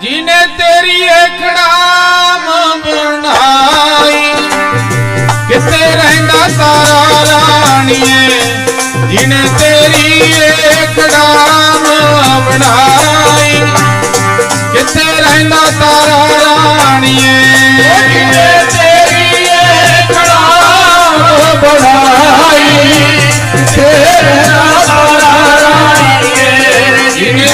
ਜਿਨੇ ਤੇਰੀ ਅਖੜਾਮ ਬਣਾਈ ਕਿਤੇ ਰਹਿੰਦਾ ਸਾਰਾ ਰਾਣੀਏ ਜਿਨੇ ਤੇਰੀ ਅਖੜਾਮ ਬਣਾਈ ਕਿਤੇ ਰਹਿੰਦਾ ਸਾਰਾ ਰਾਣੀਏ ਜਿਨੇ ਤੇਰੀ ਅਖੜਾਮ ਬਣਾਈ ਕਿਤੇ ਰਹਿੰਦਾ ਸਾਰਾ ਰਾਣੀਏ ਜਿਨੇ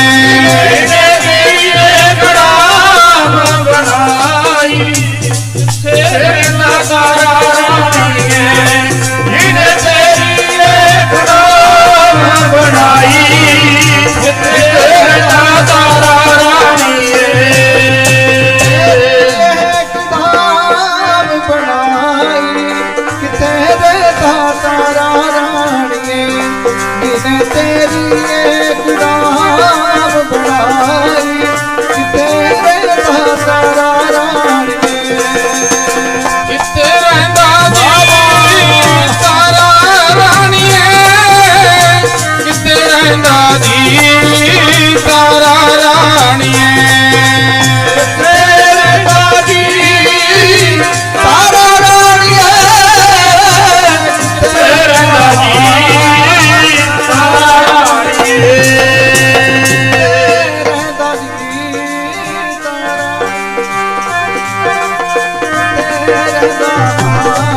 કરીએ ગુરા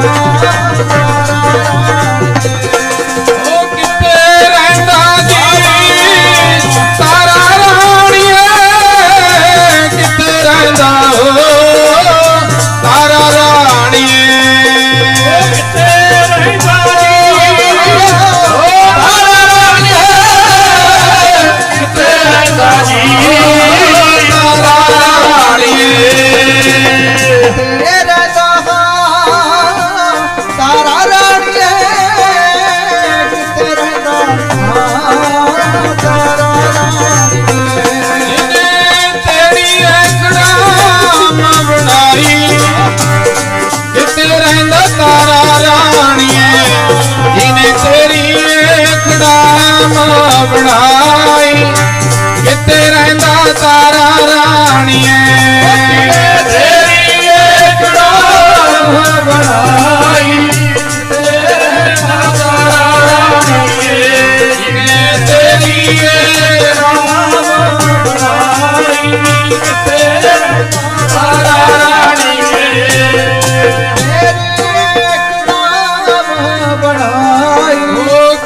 ¡Gracias!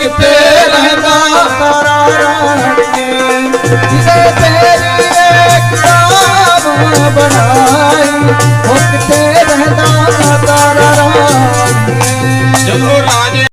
ਕਿਤੇ ਰਹਿਦਾ ਸਾਰਾ ਰਣ ਜਿਸੇ ਤੇ